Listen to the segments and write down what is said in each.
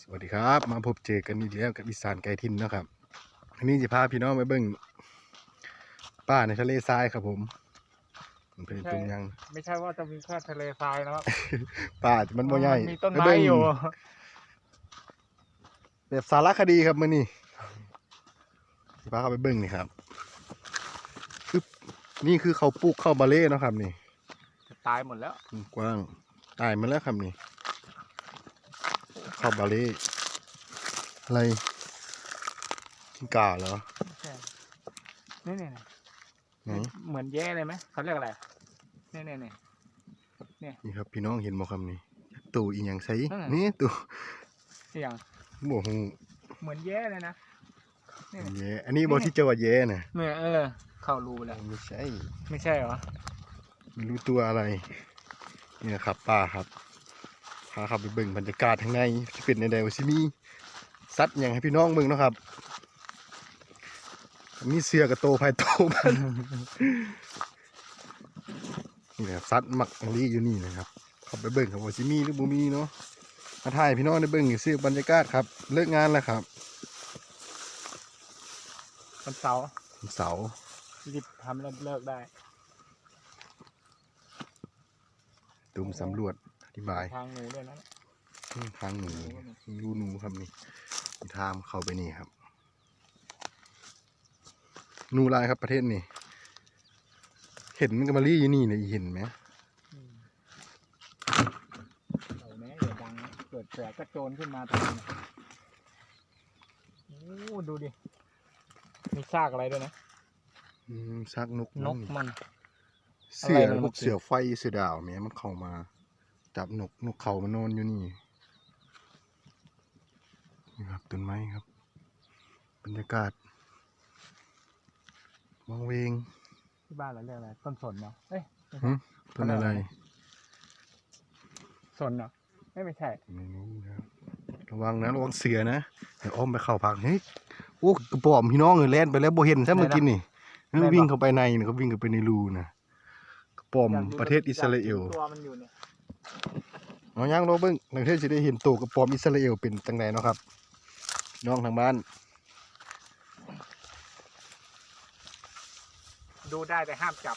สวัสดีครับ มาพบเจอกันอีกแล้วกับอีสานไกลทินเนาะครับอันนี้จะพาพี่น้องไปเบิ่งป่าในทะเลทรายครับผมมันเป็นตรงยัง ไม่ใช่ว่าจะมีแค่ทะเลทรายนะครับป่ามันบ่ใหญ่นมีต้นปไม้เบิ่งอยู่แบบสารคดีครับมื้อนี้สิพาเขาไปเบิ่งนี่ครับปึ๊บนี่คือเขาปลูกข้าวบาเล่เนาะครับนี่จะตายหมดแล้ว กว้าง ตายมาแล้วครับนี่ ข้าวบาเล่อะไรกินกาเหรอไม่ใช่นี่นี่ไหนเหมือนแย่เลยไหมเขาเรียกอะไรนี่นี่นี่นี่ครับ พี่น้องเห็นบ่ครับนี่ตู่อีหยังใส่นั่นน่ะนี่ตู่เสียงบ่ฮู้เหมือนแย่เลยนะนี่นี่แย่อันนี้บ่ที่เจะว่าแย่น่ะเหมือนเออ เข้ารูไปแล้วไม่ใช่ ไม่ใช่เหรอไม่รู้ตัวอะไรเนี่ยครับป้าครับ พาขับไปเบิ่งบรรยากาศข้างในจะเป็นในใดวาซิมีสัตว์อย่างให้พี่น้องเบิ่งเนาะครับ มีเสือกระโตภายโตมันนี่แหละสัตว์มักอังลีอยู่นี่นะครับขับไปเบิ่งครับว่าซิมีหรือบ่มีเนาะมาถ่ายให้พี่น้องได้เบิ่งซื้อบรรยากาศครับ เลิกงานแล้วครับวันเสาร์วันเสาร์รีบทำแล้วเลิกได้ ตุ่มสำรวจอธิ บาย ทางหนูด้วยนะอืมทางหนูรูหนูครับนี่ทางเข้าไปนี่ครับหนูลายครับประเทศนี่เห็นมันก็มารีอยู่นี่เนี่ยอีเห็นไหมอืมเอาแม่อย่าดังนะเกิดแผลกระโจนขึ้นมาตรงนี้นะโอ้ดูดิ มีซากอะไรด้วยนะอืมซากนกนกมัน เสืออะไรมันพวกเสือไฟเสือดาวแม้มันเข้ามา จับนกนกเขามานอนอยู่นี่นี่ครับต้นไม้ครับ บรรยากาศวังเวงที่บ้านเราเรียกอะไรต้นสนเนาะเอ้ยไม่หึใช่ต้นอะไรสนเนาะไม่ไม่ใช่ ไม่รู้นะครับระวังนะระวังเสือนะเดี๋ยวอ้อมไปเข้าพักเฮ้ยโอ้กระป๋อมพี่น้องเลยแล่นไปแล้วบ่เห็นใช่เมื่อกี้นี่นั่นวิ่งเข้าไปในนะเขาวิ่งเข้าไปในรูนะกระป๋อมอยากดูประเทศอิสราเอลยากดูตัวมันอยู่เนี่ย เอาย่างโรเบิ้งนักเทศจะได้เห็นตัวกระป๋อมอิสราเอลเป็นจังไดเนาะครับพี่น้องทางบ้าน ดูได้แต่ห้ามจับ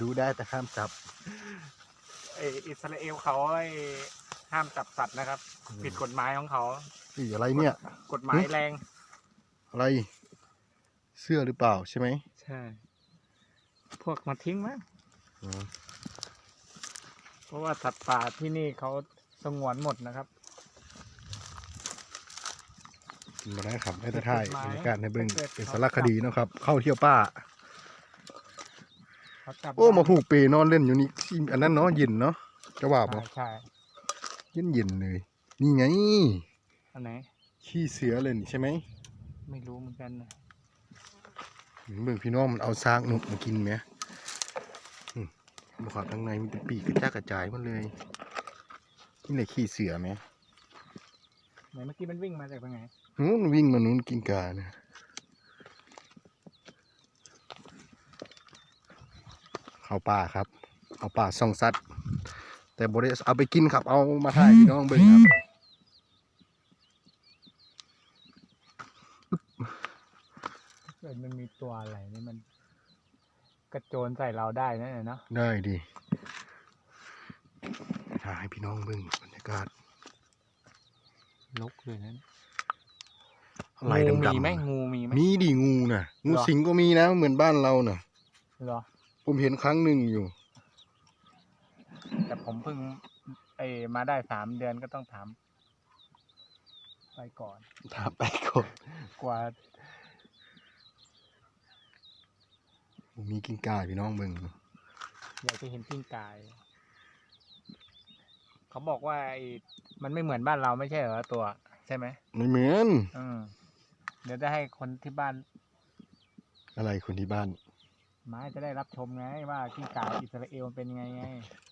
ดูได้แต่ห้ามจับ เอออิสราเอลเขาไอ้ห้ามจับสัตว์นะครับผิดกฎหมายของเขานี่อะไรเนี่ย กฎหมายแรง อะไร เสื้อหรือเปล่าใช่ไหมใช่ พวกมาทิ้งมั้งอ๋อเพ ราะว่าสัตว์ป่าที่นี่เขาสงวนหมดนะครับกินมาได้ครับได้แต่ถ่ายกฎหมายบรรยากาศในเบิ้งถ้าเกิดเป็นสารคดีเนาะครับ เข้าเที่ยวป่า เขาจับโอ้ได้มาผูกเปนอนเล่นอยู่นี่ที่อันนั้นเนาะเย็นเนาะจะว่าบ่ใช่ใช่เย็นเย็นๆเลย นี่ไง อันไหน ขี้เสือเลยนี่ใช่ไหมไม่รู้เหมือนกันนะเบิ่งพี่น้องมันเอาซากนกมากินไหมอืม บอกว่าข้างในมันเป็นปีกกระจายกระจายหมดเลยนี่ไหนขี้เสือไหมไหนเมื่อกี้มันวิ่งมาจากตรงไหนนู้นวิ่งมานู้นกินกานะเข้าป่าครับ เอาป่าส่องสัตว์แต่บริเอาไปกินครับ เอามาให้พี่น้องเบิ่งครับเกิดมันมีตัวอะไรนี่มัน กระโจนใส่เราได้นะเนี่ยเนาะได้ดีถ่ายให้พี่น้องเบิ่งบรรยากาศลกเลยนะอะไรงูดำมีๆไหมน่ะงูมีไหมมีดิงูน่ะ งูเหรอสิงก็มีนะเหมือนบ้านเราน่ะเหรอผมเห็นครั้งหนึ่งอยู่ แต่ผมเพิ่งไอมาได้สามเดือนก็ต้องถามไปก่อนถามไปก่อนกว่า มีกิ้งก่าพี่น้องเบิ่งอยากจะเห็นปิ้งกาย เขาบอกว่าไอมันไม่เหมือนบ้านเราไม่ใช่เหรอตัว ใช่ไหมไม่เหมือนอืมเดี๋ยวจะให้คนที่บ้าน อะไรคนที่บ้านไม้จะได้รับชมไงว่ากิ้งก่าอิสราเอลมันเป็นยังไงไง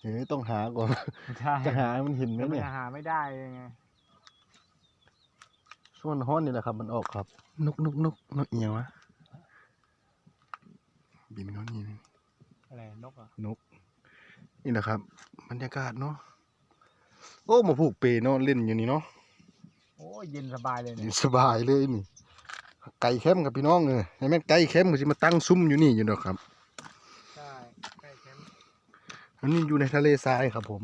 เฮ้ยต้องหาก่อนใช่จะหาให้มันเห็นไหมแล้วมันเนี่ย หาไม่ได้ไงช่วงฮ้อนนี่แหละครับ มันออกครับ นกนกนกนกเอียวะ บินเขานี่นะอะไรนกเหรอะนก นี่แหละครับบรรยากาศเนาะโอ้มาผูกเปนอนเล่นอยู่นี่เนาะโอ้ยเย็นสบายเลยอเนี่ยยู่สบายเลยนี่ ไก่เข้มกับพี่น้องเออให้แม่นไก่เข้มก็สิมาตั้งซุ้มอยู่นี่อยู่ดอกครับใช่ใกล้แคมป์อันนี้อยู่ในทะเลทรายครับ ผม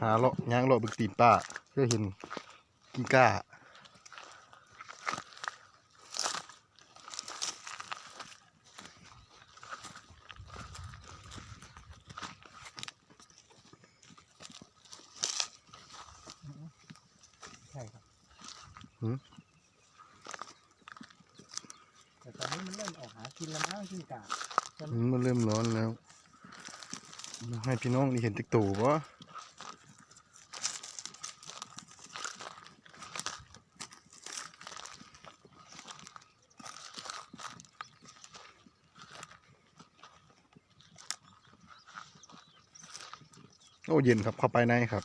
หาเลาะย่างเลาะบึกตีนป้าเพื่อเห็นกิ้งก้า ใช่ครับ หืม แต่ตอนนี้มันเริ่มออกหากินแล้วนะกิ้งก่าอืมมันเริ่มร้อนแล้วให้พี่น้องนี่เห็นติ๊กตู่ปะโอ้เย็นครับเข้าไปในครับ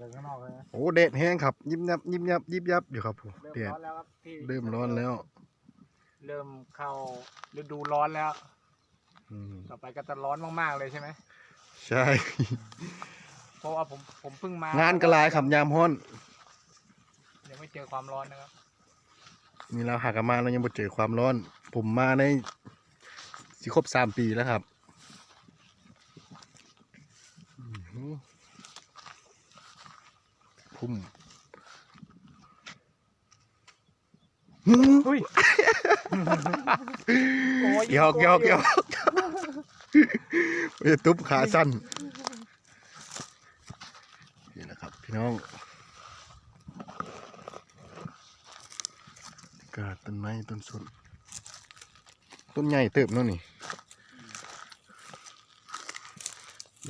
ดังจากข้างนอกเลยนะโอ้แดดแห้งครับ ยิบยับยิบยับยิบยับอยู่ครับผมเริ่มแดดร้อนแล้วครับพี่เริ่มร้อนแล้วเริ่มเข้าฤดูร้อนแล้ว อืมต่อไปก็จะร้อนมากๆเลยใช่ไหมใช่ เพราะว่าผมผมเพิ่งมางานกระลายครับยามฮ้อน ยังไม่เจอความร้อนนะครับนี่เราหากนมาเรายังบ่เจอความร้อน ผมมาในสิครบสามปีแล้วครับอื้อหือ พุ่มหืออุ้ยโอ้ยหยอกหยอกหยอกไม่ได้ตุ๊บขาสั้น นี่แหละครับ พี่น้องกาดต้นไม้ต้นสนต้นใหญ่เติบเนาะนี่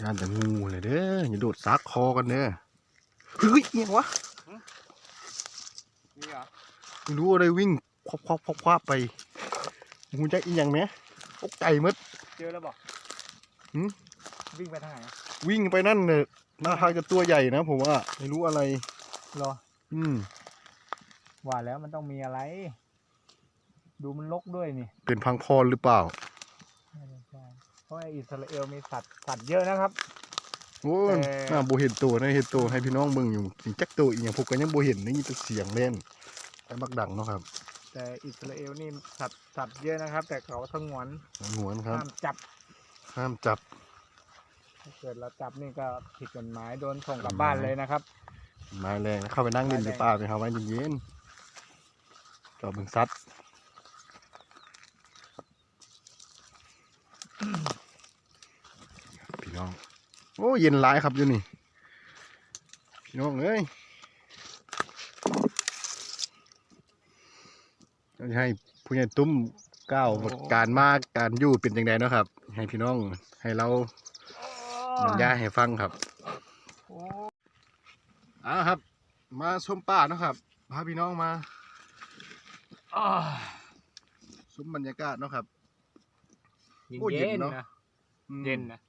ยานแต่งูเลยเด้ออย่าโดดซักคอกันเด้อ เฮ้ยเอียงวะนี่เหรอไม่รู้อะไรวิ่งควับควับควับควับไปงูจะอีหยังไหมตกใจหมดเจอแล้วบอกหืมวิ่งไปทางไหนอะวิ่งไปนั่นเนี่ยหน้าทางจะตัวใหญ่นะผมว่าไม่รู้อะไรรอ อืมว่าแล้วมันต้องมีอะไร ดูมันลกด้วยนี่ เป็นพังพรหรือเปล่าไม่ใช่เพราะว่าอิสราเอลมีสัตว์สัตว์เยอะนะครับ โอ้ยแต่น่าโบเห็นตัวนะเห็นตัวให้พี่น้องเบิ่งอยู่สิจักตัวอีกอย่างพวกก็ยังโบเห็นได้ยินแต่เสียงเล่นแต่บักดังเนาะครับ แต่อิสราเอลนี่สัตว์สัตว์เยอะนะครับ แต่เขาสงวนหวนครับห้ามจับ ห้ามจับถ้าเกิดเราจับนี่ก็ผิดกฎหมายโดนส่งกลับบ้านเลยนะครับไม้แรงเข้าไปนั่งเล่นในป่าไปครับไว้เย็นๆจอบเบิ่งซัดพี่น้อง โอ้เย็นหลายครับอยู่นี่พี่น้องเอ้ยเราจะให้ผู้ใหญ่ตุ้มก้าวว่าการมาการอยู่เป็นยังไงเนาะครับ ให้พี่น้องให้เราบรรยายให้ฟังครับโอ้อ่าครับ มาชมป่าเนาะครับพาพี่น้องมาอ้าวชมบรรยากาศเนาะครับเย็นโอ้เย็นเย็นเนอะนะอืมเย็นนะ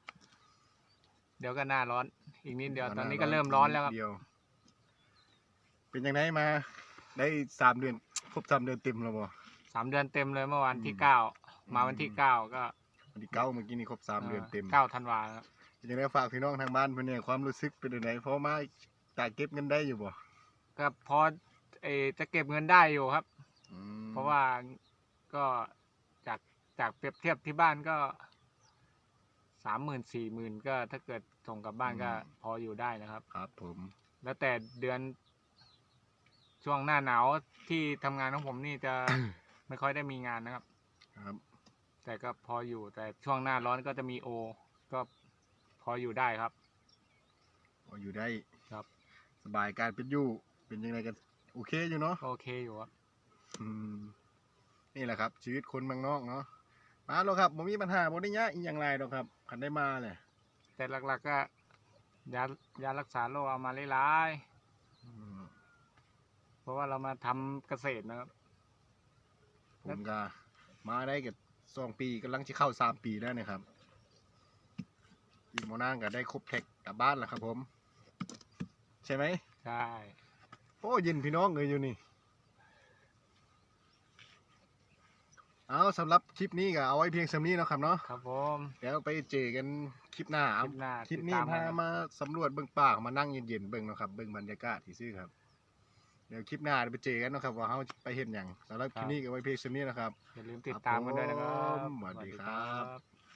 เดี๋ยวก็หน้าร้อน อีกนิดเดียวตอนนี้ก็เริ่มร้อนแล้วครับ เดียว เป็นยังไงมา ได้สามเดือนครบสามเดือนเต็มแล้วบ่ สามเดือนเต็มเลยเมื่อวันที่อืม เก้ามาวันที่อืมเก้าก็วันที่เก้าเมื่อกี้นี่ครบสามเดือนเต็มเก้าธันวาครับเป็นยังไงฝากพี่น้องทางบ้านเพื่อนเนี่ยความรู้สึกเป็นยังไงเพราะมาจ่ายเก็บเงินได้อยู่บ่ก็พอเออจะเก็บเงินได้อยู่ครับ อืมเพราะว่าก็จากจากเปรียบเทียบที่บ้านก็ สามหมื่นสี่หมื่นก็ถ้าเกิดส่งกลับบ้านก็พออยู่ได้นะครับ ครับผม แล้วแต่เดือนช่วงหน้าหนาวที่ทำงานของผมนี่จะไม่ค่อยได้มีงานนะครับ ครับ แต่ก็พออยู่แต่ช่วงหน้าร้อนก็จะมีโอ ก็พออยู่ได้ครับพออยู่ได้ครับ สบายการเป็นอยู่เป็นยังไงกัน โอเคอยู่เนาะโอเคอยู่ครับอืมนี่แหละครับ ชีวิตคนเมืองนอกเนาะ มาแล้วครับผมมีปัญหาบ่ได้ยากอีกอย่างไรหรอกครับคันได้มาเลยแต่หลักๆก็ยายารักษาโรคเอามาหลายอืมๆเพราะว่าเรามาทำเกษตรนะครับ ผมก็มาได้กับสองปีกำลังจะเข้าสามปีแล้วเนะครับอีกโมนานก็ได้ครบแท็กกลับบ้านแล้วครับผม ใช่ไหม ใช่ โอ้เย็นพี่น้องเลยอยู่นี่ เอาสำหรับคลิปนี้ก็เอาไว้เพียงสำนี้เนาะครับเนาะครับผมเดี๋ยวไปเจอกันคลิปหน้าคเอาลิปหน้าคลิปติดนี้ตามพากันมาสำรวจเบื้องป่ามานั่งเย็นๆเบื้องเนาะครับเบื้องบรรยากาศที่ซื่อครับเดี๋ยวคลิปหน้าเดี๋ยวไปเจอกันเนาะครับว่าเขาไปเห็นอย่างสำหรับคลิปนี้ก็ไว้เพียงสำนี้นะครับอย่าลืมติดตามกันด้วยนะครับผมสวัสดีครับบ